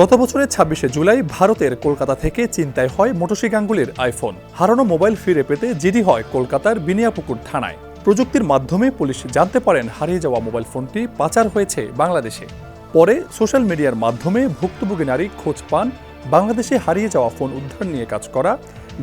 গত বছরের ছাব্বিশে জুলাই ভারতের কলকাতা থেকে চিন্তায় হয় মটসি গাঙ্গুলির আইফোন। হারানো মোবাইল ফিরে পেতে জিডি হয় কলকাতার বিনিয়াপুকুর থানায়। প্রযুক্তির মাধ্যমে পুলিশ জানতে পারেন হারিয়ে যাওয়া মোবাইল ফোনটি পাচার হয়েছে বাংলাদেশে। পরে সোশ্যাল মিডিয়ার মাধ্যমে ভুক্তভোগী নারী খোঁজ পান, বাংলাদেশে হারিয়ে যাওয়া ফোন উদ্ধার নিয়ে কাজ করা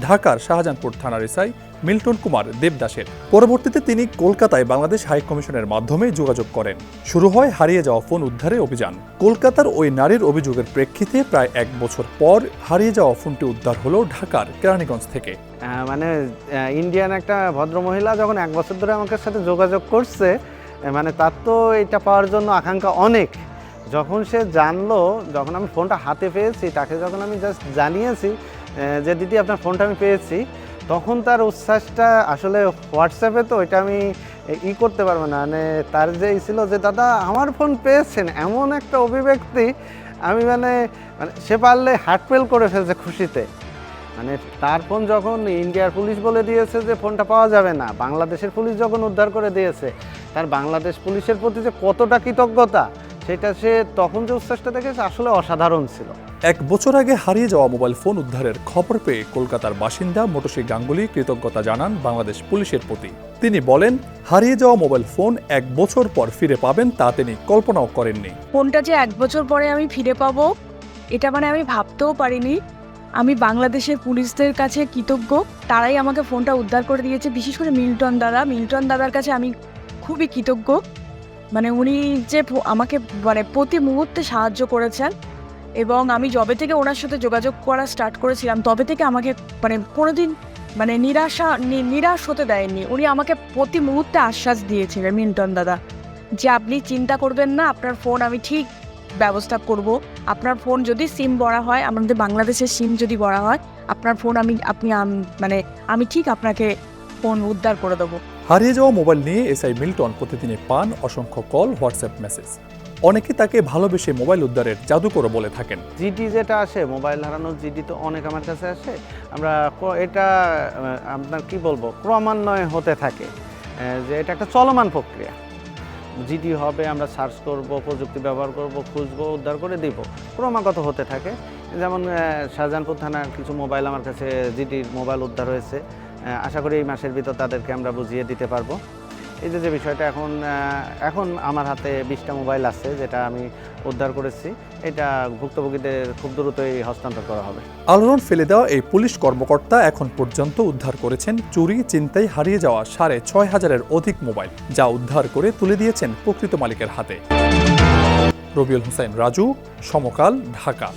ঢাকার শাহজাহানপুর থানার এসআই মিল্টন কুমার দেবদাসের। পরবর্তীতে তিনি কলকাতায় বাংলাদেশ হাই কমিশনের মাধ্যমে যোগাযোগ করেন। শুরু হয় হারিয়ে যাওয়া ফোন উদ্ধারে অভিযান। কলকাতার ওই নারীর অভিযোগের প্রেক্ষিতে প্রায় এক বছর পর হারিয়ে যাওয়া ফোনটি উদ্ধার হলো ঢাকার কেরানীগঞ্জ থেকে। মানে ইন্ডিয়ান একটা ভদ্র মহিলা যখন এক বছর ধরে আমাকে সাথে যোগাযোগ করছে মানে তার তো এটা পাওয়ার জন্য আকাঙ্ক্ষা অনেক। যখন সে জানলো, যখন আমি ফোনটা হাতে পেয়েছি, তাকে যখন আমি জাস্ট জানিয়েছি যে দিদি আপনার ফোনটা আমি পেয়েছি, তখন তার উচ্ছ্বাসটা আসলে হোয়াটসঅ্যাপে তো এটা আমি ই করতে পারব না। মানে তার যে ছিল যে, দাদা, আমার ফোন পেয়েছেন। এমন একটা অভিব্যক্তি আমি মানে মানে সে পারলে হার্টফেল করে ফেলছে খুশিতে। মানে তার ফোন যখন ইন্ডিয়ার পুলিশ বলে দিয়েছে যে, ফোনটা পাওয়া যাবে না। বাংলাদেশের পুলিশ যখন উদ্ধার করে দিয়েছে, তার বাংলাদেশ পুলিশের প্রতি যে কতটা কৃতজ্ঞতা, সেটা সে তখন যে উচ্ছ্বাসটা দেখেছে, আসলে অসাধারণ ছিল। এক বছর আগে হারিয়ে যাওয়া মোবাইল ফোন উদ্ধারের খবর পেয়ে কলকাতার বাসিন্দা মটসি গাঙ্গুলি কৃতজ্ঞতা জানান বাংলাদেশ পুলিশের প্রতি। তিনি বলেন, হারিয়ে যাওয়া মোবাইল ফোন এক বছর পর ফিরে পাবেন তা তিনি কল্পনাও করেননি। ফোনটা যে এক বছর পরে আমি ফিরে পাবো, এটা মানে আমি ভাবতেও পারিনি। আমি বাংলাদেশের পুলিশদের কাছে কৃতজ্ঞ, তারাই আমাকে ফোনটা উদ্ধার করে দিয়েছে। বিশেষ করে মিল্টন দাদা। মিল্টন দাদার কাছে আমি খুবই কৃতজ্ঞ। মানে উনি যে আমাকে মানে প্রতি মুহূর্তে সাহায্য করেছেন এবং আমি যবে থেকে ওনার সাথে যোগাযোগ করা স্টার্ট করেছিলাম। তবে থেকে আমাকে মানে কোনোদিন মানে নিরাশা নিরাশ হতে দেয়নি। উনি আমাকে প্রতি মুহূর্তে আশ্বাস দিয়েছিলেন মিল্টন দাদা, যে আপনি চিন্তা করবেন না, আপনার ফোন আমি ঠিক ব্যবস্থা করব। আপনার ফোন যদি সিম বড়া হয়, আমাদের বাংলাদেশের সিম যদি বড়া হয়, আপনার ফোন আমি, আপনি মানে আমি ঠিক আপনাকে ফোন উদ্ধার করে দেবো। হারিয়ে যাওয়া মোবাইল নিয়ে এসআই মিল্টন প্রতিদিনই পান অসংখ্য কল হোয়াটসঅ্যাপ মেসেজ অনেকে তাকে ভালোবেসে মোবাইল উদ্ধারের জাদুকর বলে থাকেন। জিডি যেটা আসে, মোবাইল হারানোর জিডি তো অনেক আমার কাছে আসে। আমরা এটা আপনার কি বলব, ক্রমান্বয়ে হতে থাকে যে এটা একটা চলমান প্রক্রিয়া। জিডি হবে, আমরা সার্চ করব, প্রযুক্তি ব্যবহার করব, খুঁজব, উদ্ধার করে দিব। ক্রমাগত হতে থাকে। যেমন শাহজাহানপুর থানার কিছু মোবাইল আমার কাছে, জিডির মোবাইল উদ্ধার হয়েছে। আশা করি এই মাসের ভিতর তাদেরকে আমরা বুঝিয়ে দিতে পারব। এই যে বিষয়টা এখন এখন আমার হাতে বিশটা মোবাইল আছে যেটা আমি উদ্ধার করেছি। এটা ভুক্তভোগীদের খুব দ্রুতই হস্তান্তর করা হবে। আলোড়ন ফেলে দেওয়া এই পুলিশ কর্মকর্তা এখন পর্যন্ত উদ্ধার করেছেন চুরি চিন্তায় হারিয়ে যাওয়া সাড়ে ছয় হাজারের অধিক মোবাইল, যা উদ্ধার করে তুলে দিয়েছেন প্রকৃত মালিকের হাতে। রবিউল হোসেন রাজু, সমকাল, ঢাকা।